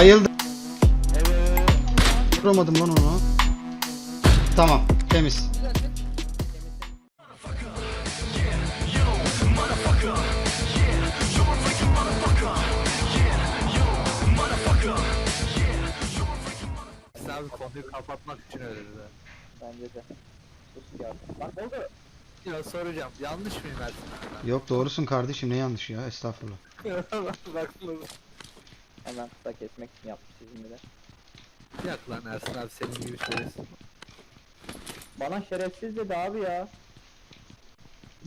Bayıldı. Evet. Vuramadım lan onu. Tamam. Temiz. Sen abi konuyu kapatmak için öyle dedi. Bence de. Sus ya. Bak oldu. Ya soracağım. Yanlış mıyım Ersin Yok doğrusun kardeşim ne yanlış ya estağfurullah. Bak. Hemen kısa kesmek için yapmış şimdi de. Yak lan Ersin abi senin gibi söylesin. Bana şerefsiz dedi abi ya.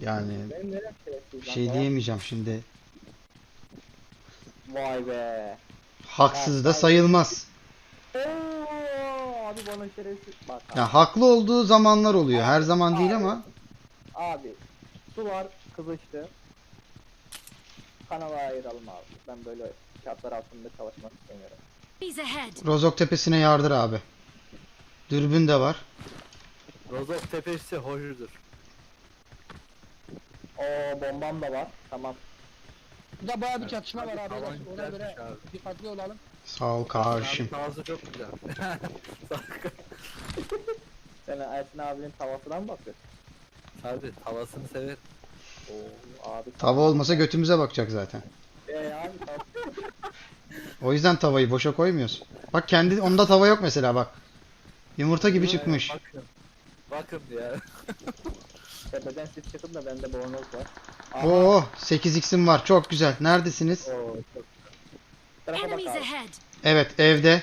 Yani Benim nerem şerefsiz bir lan? şey Bana- diyemeyeceğim şimdi. Vay be. Haksız da sayılmaz. Oo, abi bana şerefsiz. Bak abi. Ya haklı olduğu zamanlar oluyor. Her zaman değil ama Abi. Sular kızıştı. Kanala ayıralım abi. Ben böyle şartlar altında çalışmak istemiyorum. Ahead. Rozok tepesine yardır abi. Dürbün de var. Rozok tepesi hoşdur. Oo bombam da var. Tamam. Burada bayağı bir çatışma var abi. Ona göre güzelmiş abi. dikkatli olalım. Sağ ol kardeşim. Tavası çok güzel. Sen Ersin abinin tavasından mı bakıyorsun? Tabi tavasını sever. Oo abi. Tava olmasa götümüze bakacak zaten. Ee, abi tav- O yüzden tavayı boşa koymuyoruz. Bak kendi onda tava yok mesela bak. Yumurta gibi çıkmış. Bakın. Bakın ya. Tepeden siz çıkın da bende bornoz var. Aha, Oo 8x'im var. Çok güzel. Neredesiniz? Oo, çok tarafa bak Enemies abi. ahead. Evet evde.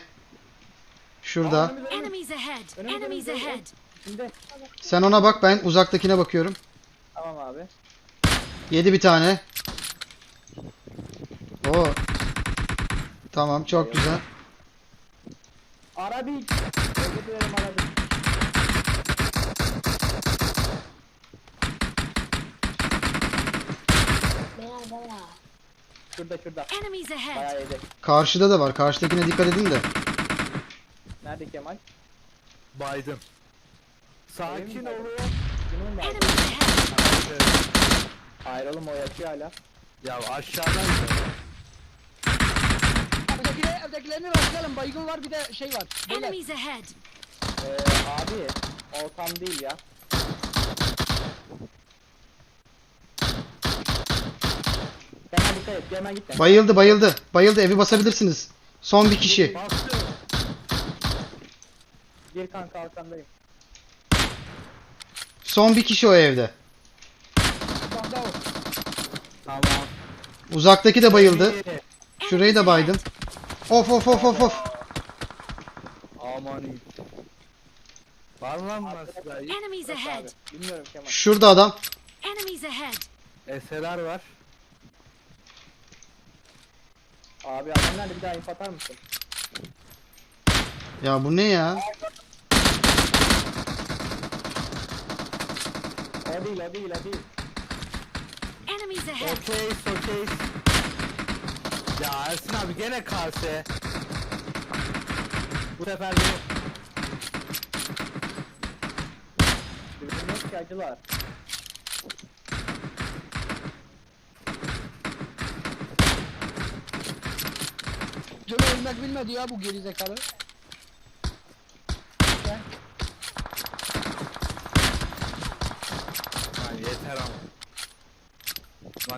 Şurada. Aa, önümüzde, önümüzde. Enemies ahead. Enemies ahead. Sen ona bak ben uzaktakine bakıyorum. Tamam abi. Yedi bir tane. Oo. Tamam çok güzel. Arabik. Özür dilerim Arabik. Şurada şurada. Enemies ahead. Bayağı yedi. Karşıda da var. Karşıdakine dikkat edin de. Nerede Kemal? Biden. Sakin Benim olun. Kimin var? Enemies ahead. Ayrılım o yaşıyor hala. Ya aşağıdan. Evdekiler, evdekilerini rastlayalım. Baygın var bir de şey var. Beyler. Enemies ahead. Ee, abi. Oltam değil ya. Dikkat et. Bayıldı bayıldı. Bayıldı evi basabilirsiniz. Son bir kişi. Bastı. Gir kanka arkandayım. Son bir kişi o evde. Tamam, bravo. Tamam. Uzaktaki de bayıldı. İyi. Şurayı da baydım. Of of of of of. Aman iyi. Var mı lan başka? Enemies Yok ahead. abi. Bilmiyorum Kemal. Şurada adam. Enemies ahead. Eseler var. Abi adam nerede bir daha info atar mısın? Ya bu ne ya? O değil o değil o değil. Enemies ahead. Okey, okey. Ya Ersin abi gene karşı. Bu sefer benim. Dürbün ki acılar. Canı ölmek bilmedi ya bu gerizekalı. Gel. Ha, yeter ama.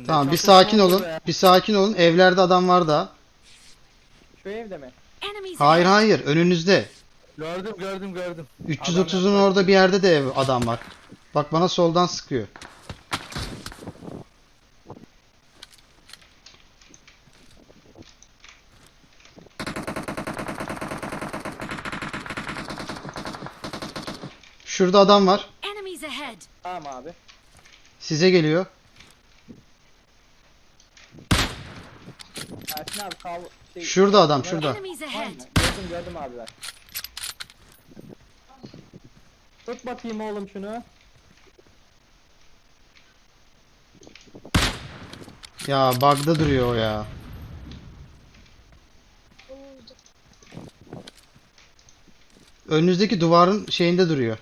Lan ne Tamam bir sakin oldu olun. be. Bir sakin olun. Evlerde adam var daha. Şu evde mi? Enemies Hayır ahead. hayır önünüzde. Gördüm gördüm gördüm. 330'un orada bir yerde de ev adam var. Bak bana soldan sıkıyor. Şurada adam var. Enemies ahead. Tamam abi. Size geliyor. Ersin abi kav... Şey, Şurada adam şurada. Enemies ahead. Gördüm gördüm abi ben. Tut bakayım oğlum şunu. Ya bug'da duruyor o ya. Önünüzdeki duvarın şeyinde duruyor.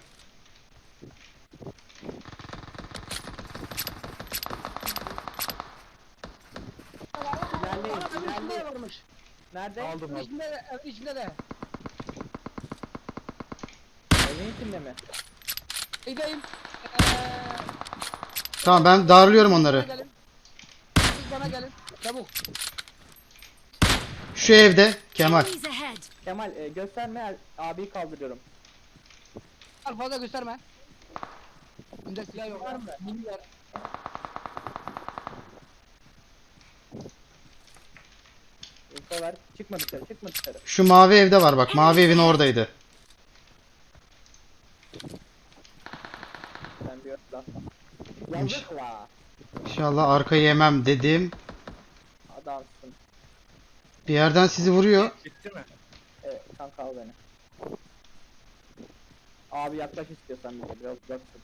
İlerleyin Bana bir ilerleyin. varmış. Nerede? Aldım aldım. İçinde de, evin içinde de. Evin içinde mi? Gideyim. Eee... Tamam ben darlıyorum onları. Gelin. Siz bana gelin. Çabuk. Şu evde Kemal. Enemies ahead. Kemal e, gösterme abiyi kaldırıyorum. Al fazla gösterme. Bende silah yok. Var mı? Mini var. Ver. Çıkma dışarı çıkma dışarı. Şu mavi evde var bak. Mavi evin oradaydı. Ben bir. Yazık la. İnşallah arkayı yemem dedim. Adamsın. Bir yerden sizi vuruyor. Bitti mi? Evet kanka al beni. Abi yaklaş istiyorsan bize biraz uzaksın.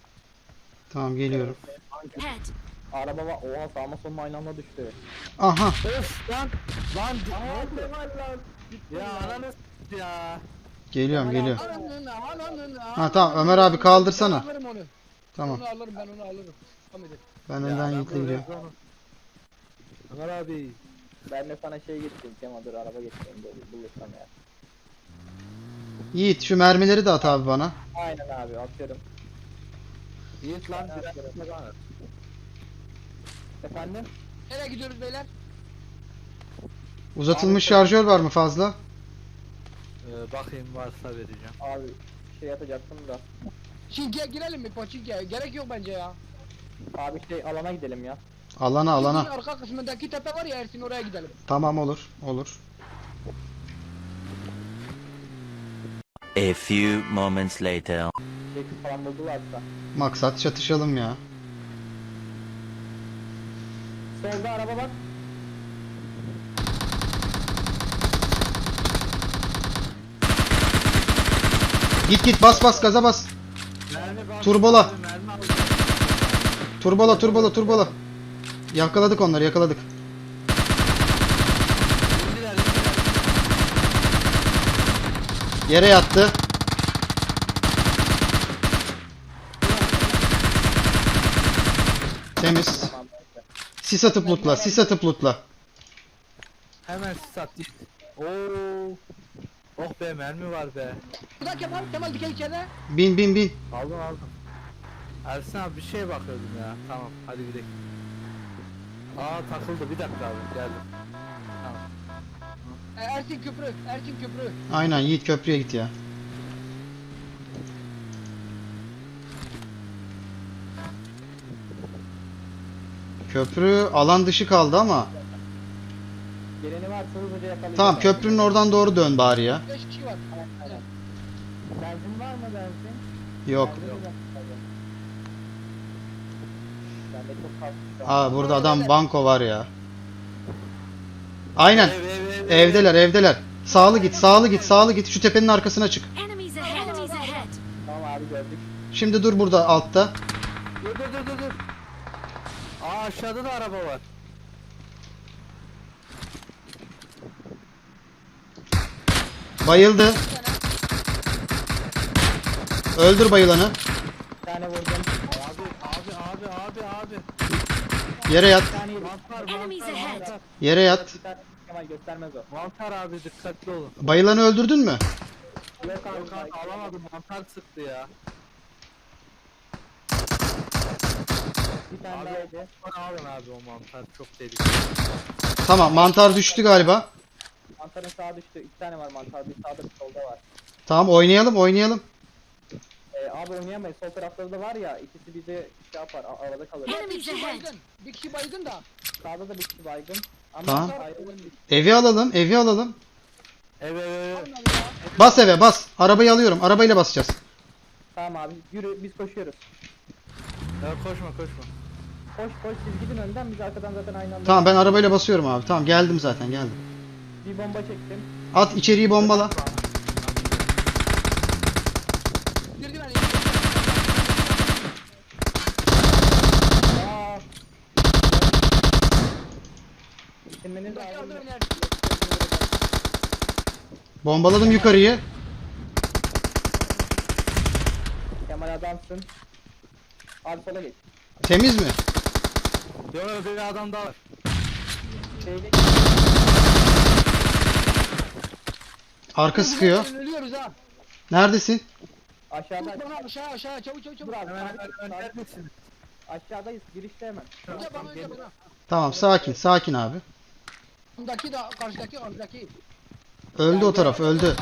Tamam geliyorum. Head. Araba var. Oha sağma solma aynı anda düştü. Aha. Of lan. Lan ne oldu? Lan. Ya ananı s- ya. Geliyorum geliyorum. Ananın, ananın, Ha tamam Ömer abi kaldırsana. Alırım onu. Tamam. Onu alırım ben onu alırım. Tamam edin. Ben önden ben Yiğit'le gidiyorum. Ömer abi. Ben de sana şey getireyim Kemal dur araba getireyim de bulursam ya. Yiğit şu mermileri de at abi bana. Aynen abi atıyorum. Yiğit lan biraz. Efendim? Nereye gidiyoruz beyler? Uzatılmış şarjör var mı fazla? Ee, bakayım varsa vereceğim. Abi şey atacaktım da. Çinkiye girelim mi Çinkiye? Gerek yok bence ya. Abi şey alana gidelim ya. Alana alana. Çinki'nin arka kısmındaki tepe var ya Ersin oraya gidelim. Tamam olur. Olur. A few moments later. Çekip falan buldularsa. Maksat çatışalım ya. Solda araba bak. Git git bas bas gaza bas. Turbola. Turbola turbola turbola. Yakaladık onları yakaladık. Yere yattı. Temiz. Sis atıp lootla. Sis atıp lootla. Hemen sat git. Oo. Oh be mermi var be. Ulan Kemal, Kemal diken içeride. Bin bin bin. Aldım aldım. Ersin abi bir şeye bakıyordum ya. Tamam hadi gidelim. Aa takıldı bir dakika abi geldim. Tamam. Ersin köprü, Ersin köprü. Aynen Yiğit köprüye git ya. Köprü alan dışı kaldı ama. Geleni varsa hızlıca yakalayacağım. Tamam köprünün oradan doğru dön bari ya. 5 kişi var. Benzin var mı benzin? Yok. Aa burada adam banko var ya. Aynen. Ev ev ev. Evdeler evdeler. Sağlı git sağlı git sağlı git şu tepenin arkasına çık. Şimdi dur burada altta. Dur dur dur dur. Aa aşağıda da araba var. Bayıldı. Öldür bayılanı. Bir tane vurdum. Abi abi abi abi abi. Yere yat. Bir tane yedim. Mantar Enemies mantar ahead. mantar. Yere yat. Kemal göstermez o. Mantar abi dikkatli olun. Bayılanı öldürdün mü? Yok abi. Yok abi alamadım mantar sıktı ya. Bir tane Abi daha yedi. bana alın abi o mantar çok tehlikeli. Tamam mantar düştü galiba. Mantarın sağa düştü. İki tane var mantar. Bir sağda bir solda var. Tamam oynayalım oynayalım. Ee, abi oynayamayız. Sol tarafları da var ya. ikisi bize şey yapar. a- Arada kalır. Bir Enemies kişi ahead. baygın. Bir kişi baygın da. Sağda da bir kişi baygın. Ama Tamam. ayrılın Evi alalım evi alalım. Evet evet. Alın ya. Bas eve bas. Arabayı alıyorum. Arabayla basacağız. Tamam abi. Yürü biz koşuyoruz. Ya koşma koşma. Koş koş siz gidin önden biz arkadan zaten aynı anda. Tamam ben arabayla basıyorum abi. Tamam geldim zaten geldim. Bir bomba çektim. At içeriği bombala. Girdi. Aa. Bombaladım yukarıyı. Kemal adamsın. Sola geç. Temiz mi? Yok yok bir adam daha var. Şeyde Arka sıkıyor. Ölüyoruz ha. Neredesin? Aşağıda. Bana aşağı aşağı çabuk çabuk çabuk. Hemen hemen hemen neredesiniz? Aşağıdayız. Girişte hemen. Önce bana önce bana. Tamam sakin sakin abi. Bundaki da karşıdaki karşıdaki. Öldü o taraf öldü.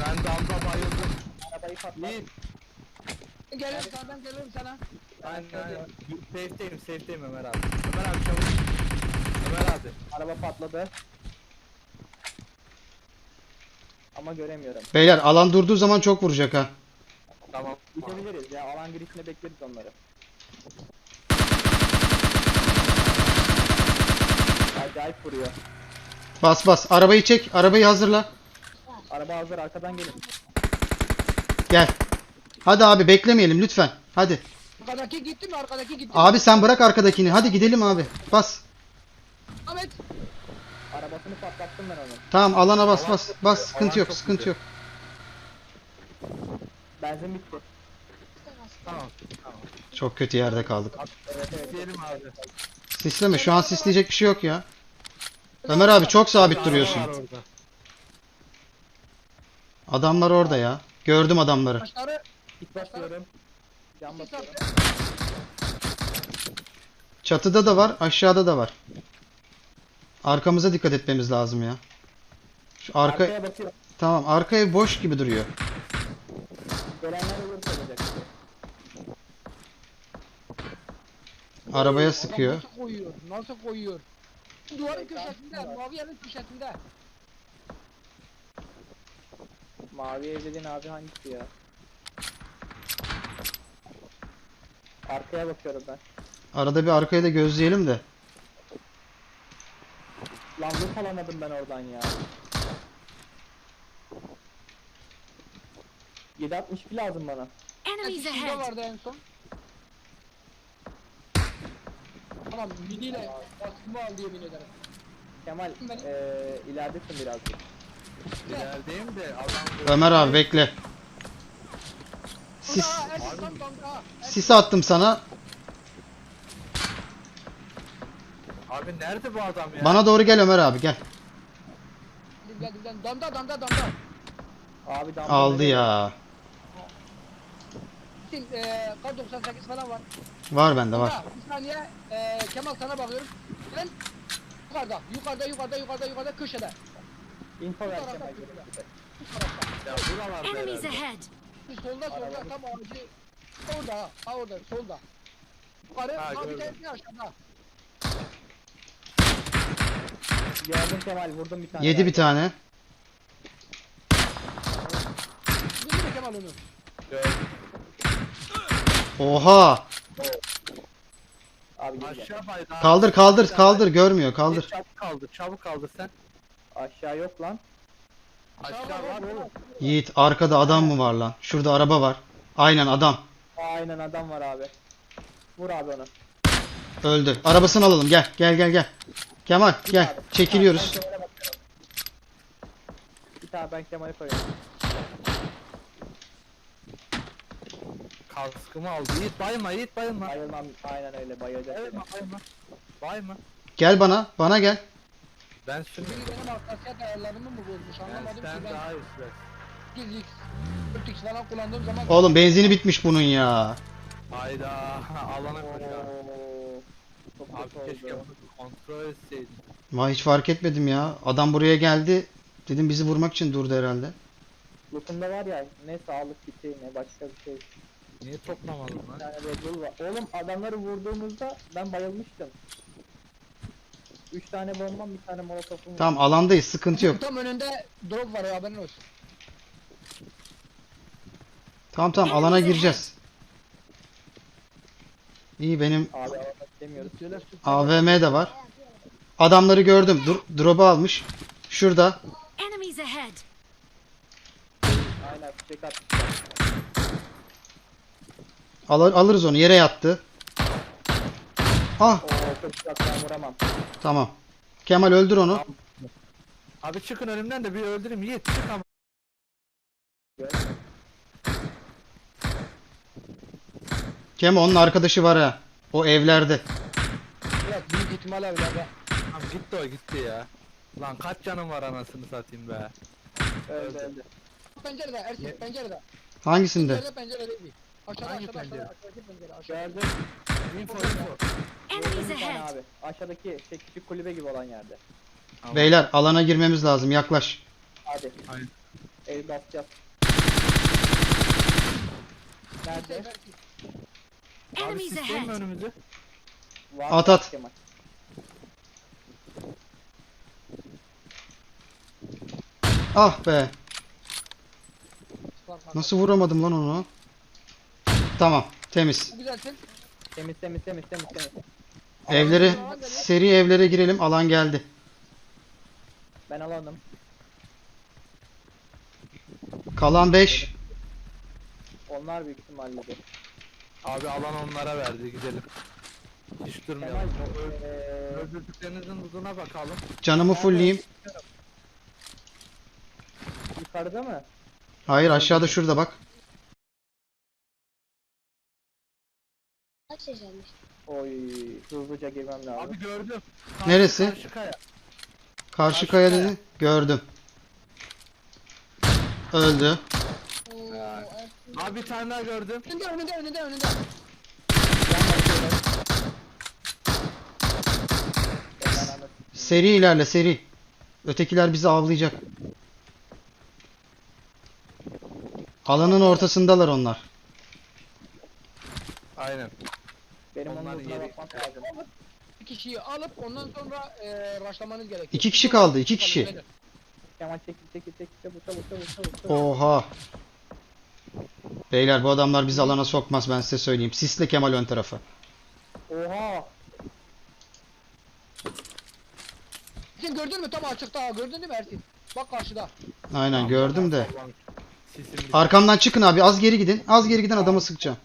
Ben damda bayıldım. Arabayı patlat. Yiğit. Geliyorum ben geliyorum sana. Ben ben safe'deyim safe'deyim Ömer abi. Ömer abi çabuk. Ömer abi. Araba patladı. Ama göremiyorum. Beyler alan durduğu zaman çok vuracak ha. Tamam. Geçebiliriz ya. Alan girişinde bekleriz onları. Acayip vuruyor. Bas bas. Arabayı çek. Arabayı hazırla. Araba hazır arkadan gelin. Gel. Hadi abi beklemeyelim lütfen. Hadi. Arkadaki gitti mi arkadaki gitti. mi? Abi sen bırak arkadakini. Hadi gidelim abi. Bas. Ahmet. Arabasını patlattım ben onun. Tamam alana bas Alan bas. çok Bas güzel, sıkıntı yok çok sıkıntı güzel. yok. Benzin bitti. Tamam. Tamam. Çok kötü yerde kaldık. Evet evet. Diyelim abi. Sisleme şu an sisleyecek bir şey yok ya. Ömer abi çok sabit Araba duruyorsun. var orada. Adamlar orada ya. Gördüm adamları. Basıyorum. attı. Çatıda da var, aşağıda da var. Arkamıza dikkat etmemiz lazım ya. Şu arka Arkaya bakıyorum. tamam, arka ev boş gibi duruyor. Gelenler olursa olacak. Arabaya Adam sıkıyor. Nasıl koyuyor? Nasıl koyuyor? Duvarın köşesinde, mavi yerin köşesinde. Mavi ev dediğin abi hangisi ya? Arkaya bakıyorum ben. Arada bir arkayı da gözleyelim de. Lan loot alamadım ben oradan ya. 762 lazım bana. Enemies Şurada ahead! vardı en son. Tamam midiyle baskımı aldı yemin ederim. Kemal Ben- eee ileridesin birazcık. İlerideyim de adam Ömer abi bekle. Sis sis attım sana. Abi nerede bu adam ya? Bana doğru gel Ömer abi gel. Damda damda damda. Abi damla Aldı ya. Eee kar 98 falan var. Var bende var. Bir saniye eee Kemal sana bakıyorum. Ben yukarıda yukarıda yukarıda yukarıda yukarıda köşede. Info Bu ver tarafta Kemal. köşede. Bu tarafta. Ya buralarda Enemies herhalde. ahead! Solda solda tam ağacı. Orada ha, ha orada solda. Yukarı Ha, ha, bir gördüm. tane aşağıda. Gördüm Kemal vurdum bir tane. Yedi bir tane. Bildi mi Kemal onu? Gördüm. Oha. Abi gel. Aşağı baydı abi. Kaldır kaldır kaldır görmüyor kaldır. Çabuk kaldır, çabuk kaldır sen. Aşağı yok lan. Aşağı var oğlum. Yiğit arkada adam mı var lan? Şurada araba var. Aynen adam. Aynen adam var abi. Vur abi onu. Öldü. Arabasını alalım gel gel gel gel. Kemal gel çekiliyoruz. Ben Kemal'e bakıyorum. Bir tane ben Kemal'e koyuyorum. Kaskımı aldı. Yiğit bayılma, Yiğit bayılma. Bayılmam aynen öyle bayılacak. Bayılma, bayılma. Bayılma. Gel bana bana gel. Ben şimdi... Biri benim arkadaşlar ayarlarımı mı bozmuş Ben, anlamadım ki sen ben daha iyi 100x 4x falan kullandığım zaman Oğlum benzini bitmiş bunun ya. Hayda, alana. Oo. Çok Abi keşke oldu. bunu kontrol etseydin. Vay hiç fark etmedim ya. Adam buraya geldi. Dedim bizi vurmak için durdu herhalde. Loot'umda var ya ne sağlık kiti ne başka bir şey. Niye toplamadın Bir lan? tane Red Bull var. Oğlum adamları vurduğumuzda ben bayılmıştım. 3 tane bombam bir tane molotofum var. Tamam alandayız sıkıntı yok. tam önünde drop var ya haberin olsun. Tamam tamam alana gireceğiz. İyi benim Abi AVM de var. Adamları gördüm. Dur, drop'u almış. Şurada. Enemies ahead! Aynen fişek at. Alır, alırız onu. Yere yattı. Ah çok vuramam. tamam. Kemal öldür onu. Abi çıkın önümden de bir öldüreyim. Yiğit çık ama. Kemo onun arkadaşı var ha. O evlerde. Evet büyük ihtimalle evlerde. Abi gitti o gitti ya. Lan kaç canım var anasını satayım be. Öldü öldü. Pencerede Ersin pencerede. Hangisinde? Pencerede pencerede. Aşağıda Hangi aşağıda pencere? aşağıda. Aşağıdaki pencere aşağıda. Gördüm. Info info. Enemies Bir tane ahead. abi. Aşağıdaki şey, küçük kulübe gibi olan yerde. Tamam. Beyler alana girmemiz lazım. Yaklaş. Hadi. Aynen. El basacağız. Nerede? Abi Enemies sistem mi ahead. önümüzde? Var At, at. Kemal. Ah be. Nasıl vuramadım lan onu? Tamam. Temiz. Güzelsin. Temiz temiz temiz temiz temiz. Evlere seri evlere girelim. Alan geldi. Ben alanım. Kalan 5. Onlar büyük ihtimalle de. Abi alan onlara verdi gidelim. Hiç Kemal durmayalım. Eee Öldürdüklerinizin huzuna bakalım. Canımı fullleyeyim. yukarıda mı? Hayır aşağıda şurada bak. Kaç yaşanmış? Oy hızlıca girmem lazım. Abi gördüm. Neresi? Karşı kaya. Karşı kaya dedi. Gördüm. Öldü. Abi bir tane daha gördüm. Önünde önünde önünde önünde. Seri ilerle seri. Ötekiler bizi avlayacak. Alanın ortasındalar onlar. Aynen. Benim Onlar yeri- lazım. Bir kişiyi alıp ondan sonra e, rushlamanız gerekiyor. İki kişi kaldı, iki kişi. Kemal çekil çekil çekil çabuk çabuk çabuk çabuk. çabuk. Oha. Beyler bu adamlar bizi alana sokmaz ben size söyleyeyim. Sisle Kemal ön tarafı. Oha. Ersin gördün mü tam açıkta gördün değil mi Ersin? Bak karşıda. Aynen gördüm de. Sisim. Arkamdan çıkın abi az geri gidin. Az geri giden adamı sıkacağım.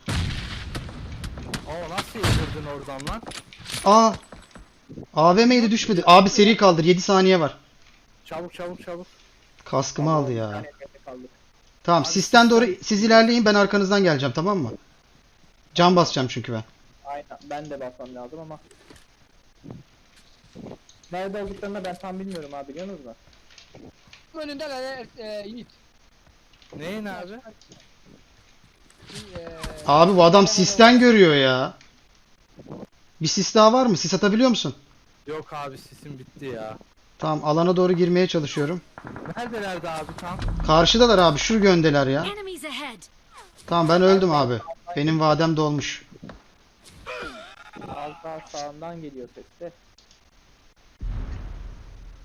Yedirdin oradan lan? Aa. AVM'ydi düşmedi. Abi seri kaldır 7 saniye var. Çabuk çabuk çabuk. Kaskımı aldı ya. Tamam Abi sisten doğru siz ilerleyin ben arkanızdan geleceğim tamam mı? Can basacağım çünkü ben. Aynen ben de basmam lazım ama. Nerede olduklarını ben tam bilmiyorum abi biliyor musunuz? Tam önündeler e, e, Yiğit. Neyin abi? E, Abi bu adam sisten görüyor ya. Bir sis daha var mı? Sis atabiliyor musun? Yok abi sisim bitti ya. Tamam alana doğru girmeye çalışıyorum. Neredelerdi abi tam? Karşıdalar abi şu göndeler ya. Enemies ahead. Tamam ben öldüm abi. Benim vadem dolmuş. Daha sağından geliyor ses de.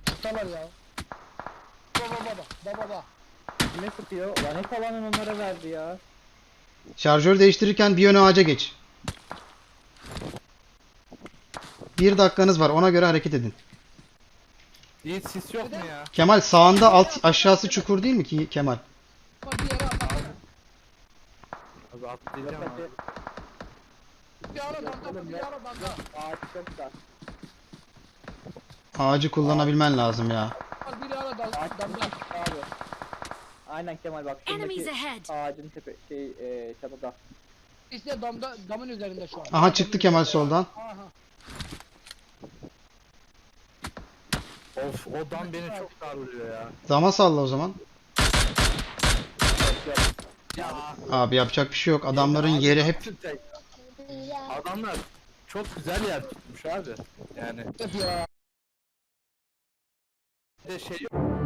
Tutarlar ya. Baba baba baba baba. Kime sıkıyor? Lan hep alanın onlara verdi ya. Şarjör değiştirirken bir yöne ağaca geç. Bir dakikanız var ona göre hareket edin. Yiğit sis yok mu ya? Kemal sağında alt aşağısı çukur değil mi ki Kemal? Bak bir yere at. Abi atlayacağım abi. Bir ara damda bir ara damda. Ağaç çok da. Ağacı kullanabilmen lazım ya. Bak bir ara dal- Ağaç damda. abi. Aynen Kemal bak Enemies şuradaki ahead. ağacın tepe şey e, çatıda. İşte damda damın üzerinde şu an. Aha çıktı Kemal soldan. Aha. Of o dam beni çok darlıyor ya. Dama salla o zaman. Ya. Abi yapacak bir şey yok. Adamların yeri hep tek- Adamlar çok güzel yer tutmuş abi. Yani bir de şey yok.